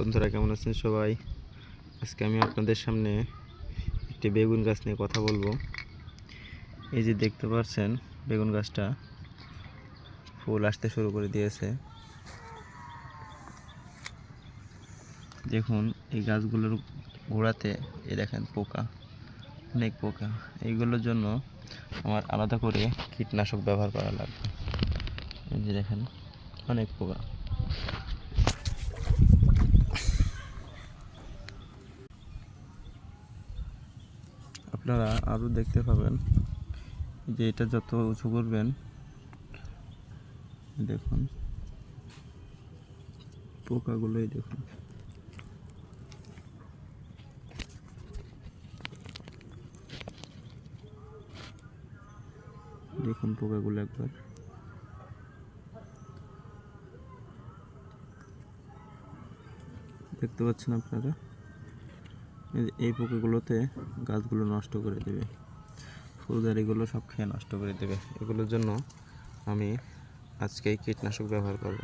বন্ধুরা কেমন আছেন সবাই? আজকে আমি আপনাদের সামনে একটি বেগুন গাছ নিয়ে কথা বলব। এই যে দেখতে পাচ্ছেন, বেগুন গাছটা ফুল আসতে শুরু করে দিয়েছে। দেখুন, এই গাছগুলোর গোড়াতে এ দেখেন পোকা, অনেক পোকা। এইগুলোর জন্য আমার আলাদা করে কীটনাশক ব্যবহার করা লাগবে। এই যে দেখেন, অনেক পোকা। আপনারা আরও দেখতে পাবেন যে এটা যত উঁচু করবেন দেখুন, পোকাগুলোই দেখুন। দেখুন পোকাগুলো একবার। দেখতে পাচ্ছেন আপনারা? এই পোকাগুলোতে গাছগুলো নষ্ট করে দেবে। ফুলদারিগুলো সব খেয়ে নষ্ট করে দেবে। এগুলোর জন্য আমি আজকে কীটনাশক ব্যবহার করব।